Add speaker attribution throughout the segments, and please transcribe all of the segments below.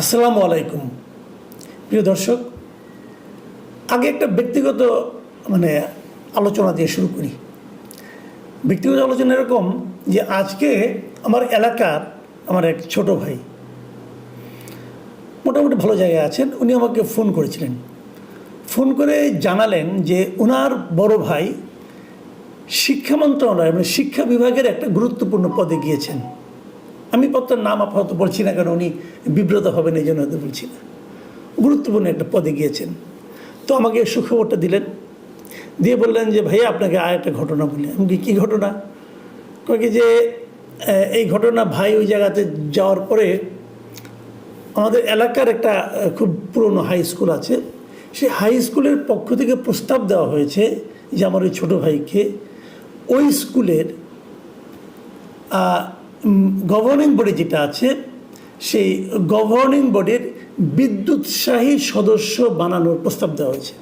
Speaker 1: আসসালামু আলাইকুম। প্রিয় দর্শক, আগে একটা ব্যক্তিগত মানে আলোচনা দিয়ে শুরু করি। ব্যক্তিগত আলোচনা এরকম যে, আজকে আমার এলাকার আমার এক ছোট ভাই মোটামুটি ভালো জায়গায় আছেন। উনি আমাকে ফোন করেছিলেন। ফোন করে জানালেন যে ওনার বড় ভাই শিক্ষা মন্ত্রণালয় মানে শিক্ষা বিভাগের একটা গুরুত্বপূর্ণ পদে গিয়েছেন। আমি পত্রের নাম আপাতত বলছি না কারণ উনি বিব্রত হবেন, এই জন্য হয়তো বলছি না। গুরুত্বপূর্ণ একটা পদে গিয়েছেন। তো আমাকে সুখবরটা দিলেন। দিয়ে বললেন যে, ভাইয়া, আপনাকে আর একটা ঘটনা বলি। আমি কি ঘটনা? কয়ে কি যে এই ঘটনা ভাই ওই জায়গাতে যাওয়ার পরে আমাদের এলাকার একটা খুব পুরনো হাই স্কুল আছে। সেই হাই স্কুলের পক্ষ থেকে প্রস্তাব দেওয়া হয়েছে যে, আমার ওই ছোটো ভাইকে ওই স্কুলের গভর্নিং বডি যেটা আছে, সেই গভর্নিং বডির বিদ্যুৎসাহী সদস্য বানানোর প্রস্তাব দেওয়া হয়েছে।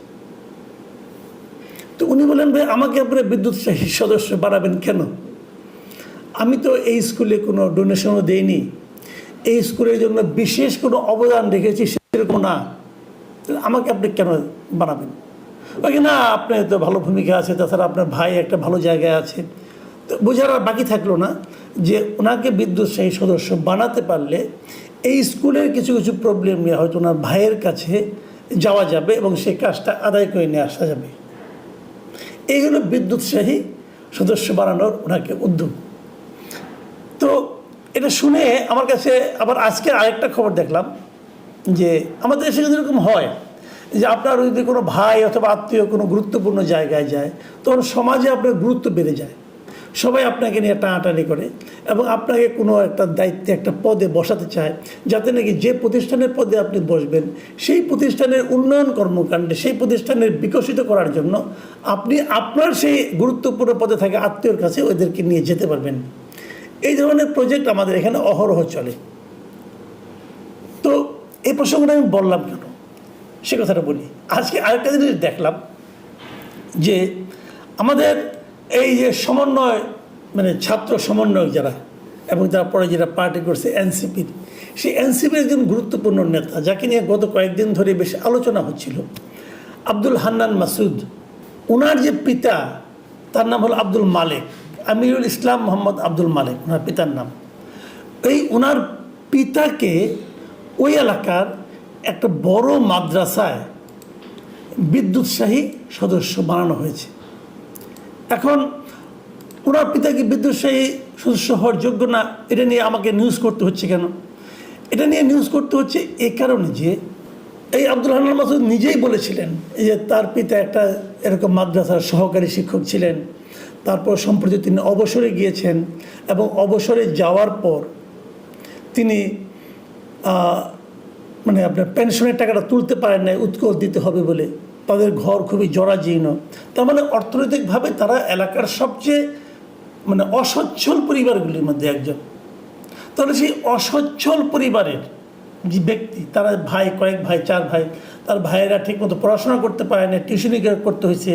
Speaker 1: তো উনি বলেন, ভাই, আমাকে আপনারা বিদ্যুৎসাহী সদস্য বানাবেন কেন? আমি তো এই স্কুলে কোনো ডোনেশনও দেইনি। এই স্কুলের জন্য বিশেষ কোনো অবদান রেখেছি, সেরকম না। আমাকে আপনি কেন বানাবেন? ওই না, আপনার তো ভালো ভূমিকা আছে, তাছাড়া আপনার ভাই একটা ভালো জায়গায় আছে। তো বোঝার আর বাকি থাকল না। যে ওনাকে বিদ্যুৎসাহী সদস্য বানাতে পারলে এই স্কুলের কিছু কিছু প্রবলেম নিয়ে হয়তো ওনার ভাইয়ের কাছে যাওয়া যাবে এবং সেই কাজটা আদায় করে নিয়ে আসা যাবে। এই হলো বিদ্যুৎসাহী সদস্য বানানোর ওনাকে উদ্যোগ। তো এটা শুনে আমার কাছে আবার আজকে আরেকটা খবর দেখলাম যে আমাদের দেশে কিন্তু এরকম হয় যে আপনার যদি কোনো ভাই অথবা আত্মীয় কোনো গুরুত্বপূর্ণ জায়গায় যায়, তখন সমাজে আপনার গুরুত্ব বেড়ে যায়। সবাই আপনাকে নিয়ে টানাটানি করে এবং আপনাকে কোনো একটা দায়িত্বে, একটা পদে বসাতে চায়, যাতে নাকি যে প্রতিষ্ঠানের পদে আপনি বসবেন, সেই প্রতিষ্ঠানের উন্নয়ন কর্মকাণ্ডে, সেই প্রতিষ্ঠানের বিকশিত করার জন্য আপনি আপনার সেই গুরুত্বপূর্ণ পদে থাকা আত্মীয়র কাছে ওদেরকে নিয়ে যেতে পারবেন। এই ধরনের প্রজেক্ট আমাদের এখানে অহরহ চলে। তো এই প্রসঙ্গটা আমি বললাম কেন? সে কথাটা বলি। আজকে আরেকটা জিনিস দেখলাম যে আমাদের এই যে সমন্বয় মানে ছাত্র সমন্বয়ক যারা, এবং তারপরে যেটা পার্টি করছে এনসিপির সেই এনসিপির একজন গুরুত্বপূর্ণ নেতা, যাকে নিয়ে গত কয়েকদিন ধরে বেশ আলোচনা হচ্ছিল, আব্দুল হান্নান মাসুদ। ওনার যে পিতা, তার নাম হলো আব্দুল মালেক, আমিরুল ইসলাম মোহাম্মদ আব্দুল মালেক ওনার পিতার নাম। এই ওনার পিতাকে ওই এলাকার একটা বড় মাদ্রাসায় বিদ্যুৎসাহী সদস্য বানানো হয়েছে। এখন ওনার পিতা কি বিদ্যুৎসাহী সদস্য হওয়ার যোগ্য না, এটা নিয়ে আমাকে নিউজ করতে হচ্ছে কেন? এটা নিয়ে নিউজ করতে হচ্ছে এ কারণে যে এই আব্দুল হান্নান মাসুদ নিজেই বলেছিলেন যে তার পিতা একটা এরকম মাদ্রাসার সহকারী শিক্ষক ছিলেন, তারপর সম্প্রতি তিনি অবসরে গিয়েছেন এবং অবসরে যাওয়ার পর তিনি মানে আপনার পেনশনের টাকাটা তুলতে পারেন না উৎকোচ দিতে হবে বলে। তাদের ঘর খুবই জরাজীর্ণ। তার মানে অর্থনৈতিকভাবে তারা এলাকার সবচেয়ে মানে অসচ্ছল পরিবারগুলির মধ্যে একজন। তাহলে সেই অসচ্ছল পরিবারের যে ব্যক্তি, তারা ভাই, কয়েক ভাই, চার ভাই, তার ভাইয়েরা ঠিকমতো পড়াশোনা করতে পারে না টিউশনি করতে হয়েছে।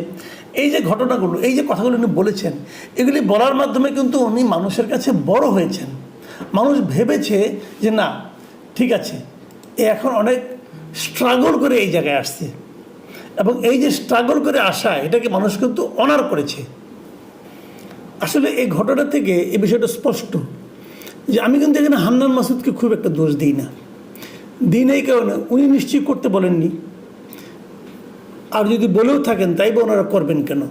Speaker 1: এই যে ঘটনাগুলো, এই যে কথাগুলো উনি বলেছেন, এগুলি বলার মাধ্যমে কিন্তু উনি মানুষের কাছে বড় হয়েছেন। মানুষ ভেবেছে যে, না, ঠিক আছে এখন অনেক স্ট্রাগল করে এই জায়গায় আসছে। এবং এই যে স্ট্রাগল করে আসা, এটাকে মানুষ কিন্তু অনার করেছে। আসলে এই ঘটনা থেকে এই বিষয়টা স্পষ্ট যে আমি কিন্তু এখানে হান্নান মাসুদকে খুব একটা দোষ দিই না। দিই না এই কারণে উনি নিশ্চয়ই করতে বলেননি। আর যদি বলেও থাকেন, তাই বা ওনারা করবেন কেন?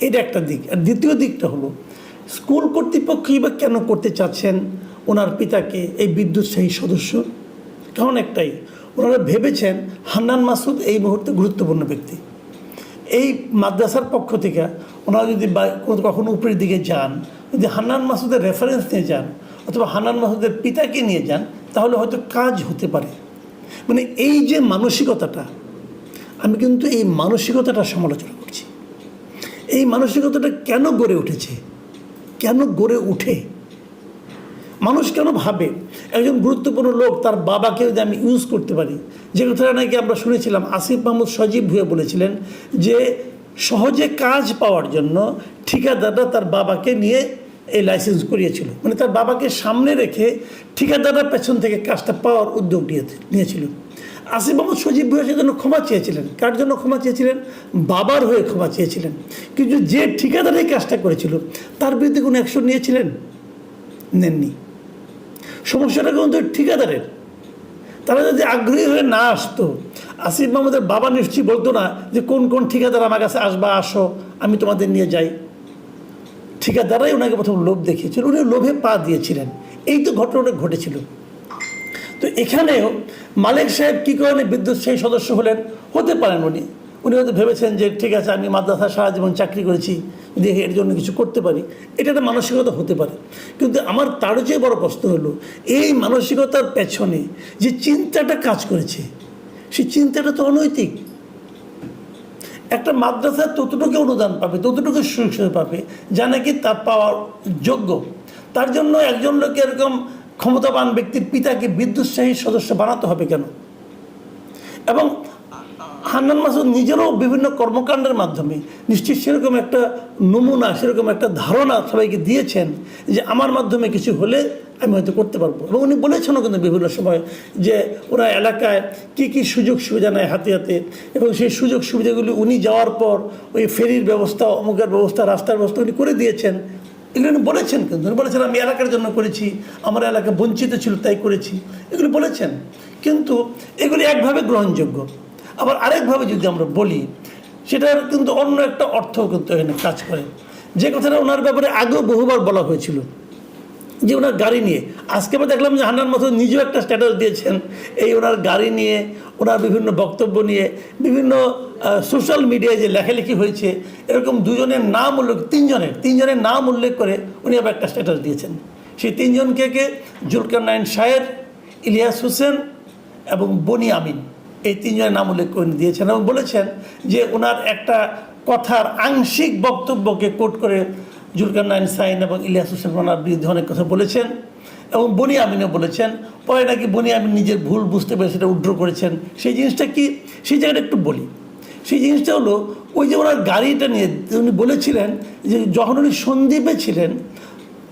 Speaker 1: এটা একটা দিক। আর দ্বিতীয় দিকটা হলো, স্কুল কর্তৃপক্ষই বা কেন করতে চাচ্ছেন? ওনার পিতাকে এই বিদ্যুৎসাহী সদস্য? কারণ একটাই ওনারা ভেবেছেন হান্নান মাসুদ এই মুহূর্তে গুরুত্বপূর্ণ ব্যক্তি। এই মাদ্রাসার পক্ষ থেকে ওনারা যদি কখনো উপরের দিকে যান, যদি হান্নান মাসুদের রেফারেন্স নিয়ে যান, অথবা হান্নান মাসুদের পিতাকে নিয়ে যান, তাহলে হয়তো কাজ হতে পারে। মানে এই যে মানসিকতাটা, আমি কিন্তু এই মানসিকতাটা সমালোচনা করছি। এই মানসিকতাটা কেন গড়ে উঠেছে? কেন গড়ে উঠে? মানুষ কেন ভাবে? একজন গুরুত্বপূর্ণ লোক তার বাবাকে যদি আমি ইউজ করতে পারি। যে কথাটা নাকি আমরা শুনেছিলাম, আসিফ মাহমুদ সজীব ভুয়ে বলেছিলেন যে, সহজে কাজ পাওয়ার জন্য ঠিকাদাররা তার বাবাকে নিয়ে এই লাইসেন্স করিয়েছিল। মানে তার বাবাকে সামনে রেখে ঠিকাদাররা পেছন থেকে কাজটা পাওয়ার উদ্যোগ নিয়ে নিয়েছিল। আসিফ মোহাম্মদ সজীব ভূয়া জন্য ক্ষমা চেয়েছিলেন। কার জন্য ক্ষমা চেয়েছিলেন? বাবার হয়ে ক্ষমা চেয়েছিলেন। কিন্তু যে ঠিকাদার এই কাজটা করেছিল, তার বিরুদ্ধে কোনো অ্যাকশন নিয়েছিলেন? নেননি। সমস্যাটা কিন্তু ঠিকাদারের। তারা যদি আগ্রহী হয়ে না আসতো, আসিফ মাহমুদের বাবা নিশ্চয়ই বলতো না যে, কোন কোন ঠিকাদার আমার কাছে আসবা, আসো, আমি তোমাদের নিয়ে যাই। ঠিকাদারাই ওনাকে প্রথম লোভ দেখিয়েছিল। উনি লোভে পা দিয়েছিলেন। এই তো ঘটনাটা ঘটেছিল। তো এখানেও মালিক সাহেব কী কারণে বিদ্যুৎ সেই সদস্য হলেন? হতে পারেন উনি। উনি হয়তো ভেবেছেন যে, ঠিক আছে, আমি মাদ্রাসা সারা জীবন চাকরি করেছি, যদি এর জন্য কিছু করতে পারি। এটা একটা মানসিকতা হতে পারে। কিন্তু আমার তারও চেয়ে বড় প্রশ্ন হলো, এই মানসিকতার পেছনে যে চিন্তাটা কাজ করেছে, সেই চিন্তাটা তো অনৈতিক। একটা মাদ্রাসা ততটুকু অনুদান পাবে, ততটুকু সুযোগ পাবে, যা নাকি তার পাওয়ার যোগ্য। তার জন্য একজন লোক এরকম ক্ষমতাবান ব্যক্তির পিতাকে বিদ্যুৎসাহী সদস্য বানাতে হবে কেন? এবং হান্নান মাসুদ নিজেরও বিভিন্ন কর্মকাণ্ডের মাধ্যমে নিশ্চয়ই সেরকম একটা নমুনা, সেরকম একটা ধারণা সবাইকে দিয়েছেন যে আমার মাধ্যমে কিছু হলে আমি হয়তো করতে পারব। এবং উনি বলেছেনও কিন্তু বিভিন্ন সময় যে ওরা এলাকায় কী কী সুযোগ সুবিধা নেয় হাতে হাতে। এবং সেই সুযোগ সুবিধাগুলি উনি যাওয়ার পর ওই ফেরির ব্যবস্থা, অমুকের ব্যবস্থা, রাস্তার ব্যবস্থা উনি করে দিয়েছেন। এগুলো উনি বলেছেন কিন্তু। উনি বলেছেন, আমি এলাকার জন্য করেছি, আমার এলাকা বঞ্চিত ছিল, তাই করেছি। এগুলো বলেছেন। কিন্তু এগুলি একভাবে গ্রহণযোগ্য। আবার আরেকভাবে যদি আমরা বলি সেটার কিন্তু অন্য একটা অর্থ কিন্তু এখানে কাজ করে। যে কথাটা ওনার ব্যাপারে আগেও বহুবার বলা হয়েছিল, যে ওনার গাড়ি নিয়ে। আজকে আমরা দেখলাম যে হান্নান মাসুদ নিজেও একটা স্ট্যাটাস দিয়েছেন, এই ওনার গাড়ি নিয়ে, ওনার বিভিন্ন বক্তব্য নিয়ে, বিভিন্ন সোশ্যাল মিডিয়ায় যে লেখালেখি হয়েছে, এরকম দুজনের নাম উল্লেখ, তিনজনের তিনজনের নাম উল্লেখ করে উনি আবার একটা স্ট্যাটাস দিয়েছেন। সেই তিনজনকে কে জুলকার নাইন শায়ের, ইলিয়াস হোসেন এবং বনি আমিন। এই তিনজনের নাম উল্লেখ করে দিয়েছেন এবং বলেছেন যে ওনার একটা কথার আংশিক বক্তব্যকে কোট করে জুলকার নাইন সাইন এবং ইলিয়াস হোসেন ওনার বিরুদ্ধে অনেক কথা বলেছেন এবং বনি আমিনও বলেছেন, পরে নাকি বনি আমিন নিজের ভুল বুঝতে পেরে সেটা উড্র করেছেন। সেই জিনিসটা কি? সেই জায়গাটা একটু বলি। সেই জিনিসটা হলো, ওই যে ওনার গাড়িটা নিয়ে উনি বলেছিলেন যে যখন উনি সন্দীপে ছিলেন,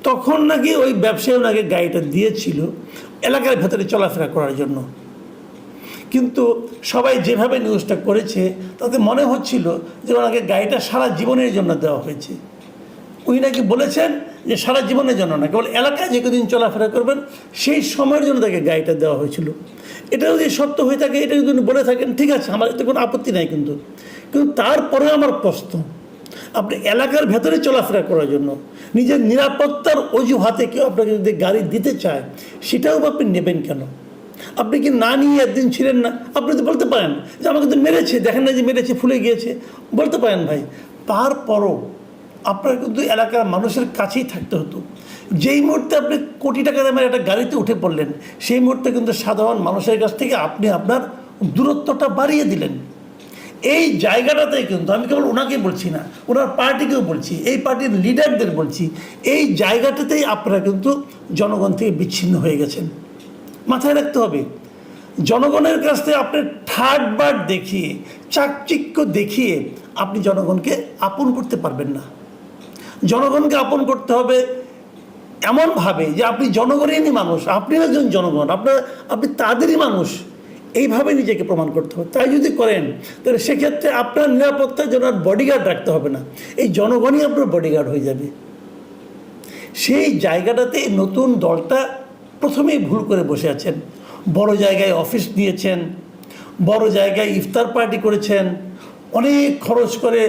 Speaker 1: তখন নাকি ওই ব্যবসায়ী ওনাকে গাড়িটা দিয়েছিল এলাকার ভেতরে চলাফেরা করার জন্য। কিন্তু সবাই যেভাবে নিউজটা করেছে, তাতে মনে হচ্ছিল যে ওনাকে গাড়িটা সারা জীবনের জন্য দেওয়া হয়েছে। উনি নাকি বলেছেন যে সারা জীবনের জন্য না, কেবল এলাকায় যে কদিন চলাফেরা করবেন, সেই সময়ের জন্য তাকে গাড়িটা দেওয়া হয়েছিল। এটা যদি সত্য হয়ে থাকে, এটা যদি উনি বলে থাকেন, ঠিক আছে আমার এতে কোনো আপত্তি নাই কিন্তু। কিন্তু তারপরে আমার প্রশ্ন, আপনি এলাকার ভেতরে চলাফেরা করার জন্য নিজের নিরাপত্তার অজুহাতে কেউ আপনাকে যদি গাড়ি দিতে চায়, সেটাও আপনি নেবেন কেন? আপনি কি না নিয়ে একদিন ছিলেন না? আপনি তো বলতে পারেন যে আমাকে তো মেরেছে, দেখেন না যে মেরেছে, ফুলে গিয়েছে। বলতে পারেন ভাই, তারপরও আপনার কিন্তু এলাকার মানুষের কাছেই থাকতে হতো। যেই মুহূর্তে আপনি কোটি টাকা দামের একটা গাড়িতে উঠে পড়লেন, সেই মুহূর্তে কিন্তু সাধারণ মানুষের কাছ থেকে আপনি আপনার দূরত্বটা বাড়িয়ে দিলেন। এই জায়গাটাতেই কিন্তু আমি কেবল ওনাকে বলছি না, ওনার পার্টিকেও বলছি, এই পার্টির লিডারদের বলছি, এই জায়গাটাতেই আপনারা কিন্তু জনগণ থেকে বিচ্ছিন্ন হয়ে গেছেন। মাথায় রাখতে হবে। জনগণের কাছ থেকে আপনি থার্ড দেখিয়ে, চাকচিক্য দেখিয়ে আপনি জনগণকে আপন করতে পারবেন না। জনগণকে আপন করতে হবে এমনভাবে যে আপনি জনগণেরই মানুষ, আপনি একজন জনগণ, আপনার, আপনি তাদেরই মানুষ। এইভাবে নিজেকে প্রমাণ করতে হবে। তাই যদি করেন, তাহলে সেক্ষেত্রে আপনার নিরাপত্তার জন্য আর বডিগার্ড রাখতে হবে না। এই জনগণই আপনার বডিগার্ড হয়ে যাবে। সেই জায়গাটাতে নতুন দলটা প্রথমেই ভুল করে বসে আছেন। বড় জায়গায় অফিস নিয়েছেন বড় জায়গায় ইফতার পার্টি করেছেন, অনেক খরচ করে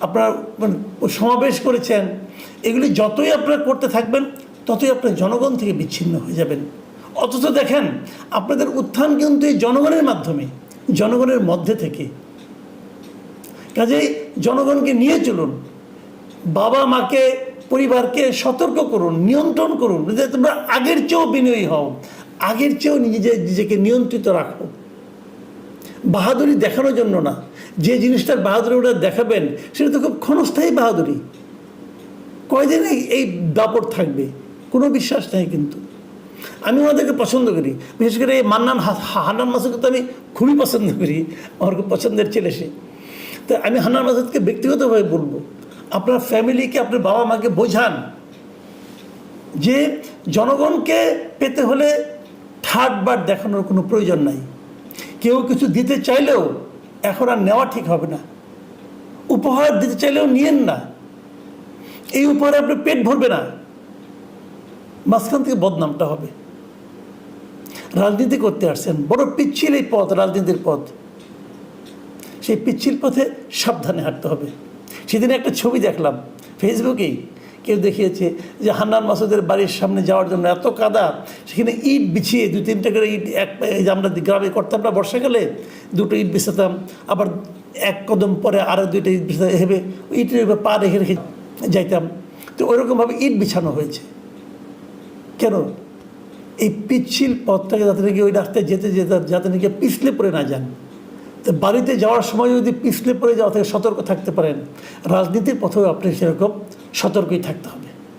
Speaker 1: আপনার মানে সমাবেশ করেছেন। এগুলি যতই আপনারা করতে থাকবেন, ততই আপনার জনগণ থেকে বিচ্ছিন্ন হয়ে যাবেন। অথচ দেখেন, আপনাদের উত্থান কিন্তু এই জনগণের মাধ্যমে, জনগণের মধ্যে থেকে। কাজেই জনগণকে নিয়ে চলুন। বাবা মাকে পরিবারকে সতর্ক করুন, নিয়ন্ত্রণ করুন যে তোমরা আগের চেয়েও বিনয়ী হও, আগের চেয়েও নিজে নিজেকে নিয়ন্ত্রিত রাখো। বাহাদুরি দেখানোর জন্য না। যে জিনিসটার বাহাদুরি ওটা দেখাবেন, সেটা তো খুব ক্ষণস্থায়ী বাহাদুরি। কয়দিন এই দাপট থাকবে? কোনো বিশ্বাস নেই কিন্তু। আমি ওনাদেরকে পছন্দ করি। বিশেষ করে এই মান্নান হান্নান মাসুদকে তো আমি খুবই পছন্দ করি। আমার খুব পছন্দের ছেলে সে। তো আমি হান্নান মাসুদকে ব্যক্তিগতভাবে বলব আপনার ফ্যামিলিকে আপনার বাবা মাকে বোঝান যে জনগণকে পেতে হলে থার্ড বার দেখানোর কোনো প্রয়োজন নাই। কেউ কিছু দিতে চাইলেও এখন আর নেওয়া ঠিক হবে না। উপহার দিতে চাইলেও নিয়েন না। এই উপহারে আপনার পেট ভরবে না। মাঝখান থেকে বদনামটা হবে। রাজনীতি করতে আসছেন। বড় পিচ্ছিল এই পথ, রাজনীতির পথ। সেই পিচ্ছিল পথে সাবধানে হাঁটতে হবে। সেদিন একটা ছবি দেখলাম ফেসবুকেই কেউ দেখিয়েছে যে হান্নান মাসুদের বাড়ির সামনে যাওয়ার জন্য এত কাদা, সেখানে ইট বিছিয়ে দু তিনটা করে ইট, এক আমরা গ্রামে করতাম না বর্ষাকালে দুটো ইট বিছাতাম, আবার এক কদম পরে আরও দুইটা ইট বিছাতে হেবে ইটের পা রেখে রেখে যাইতাম। তো ওইরকমভাবে ইট বিছানো হয়েছে। কেন? এই পিচ্ছিল পথটাকে যাতে নাকি ওই রাস্তায় যেতে যেতে যাতে নাকি পিছলে পড়ে না যান। বাড়িতে যাওয়ার সময় যদি পিছলে পড়ে যাওয়া থেকে সতর্ক থাকতে পারেন। রাজনীতির পথেও আপনি সেরকম সতর্কই থাকতে হবে।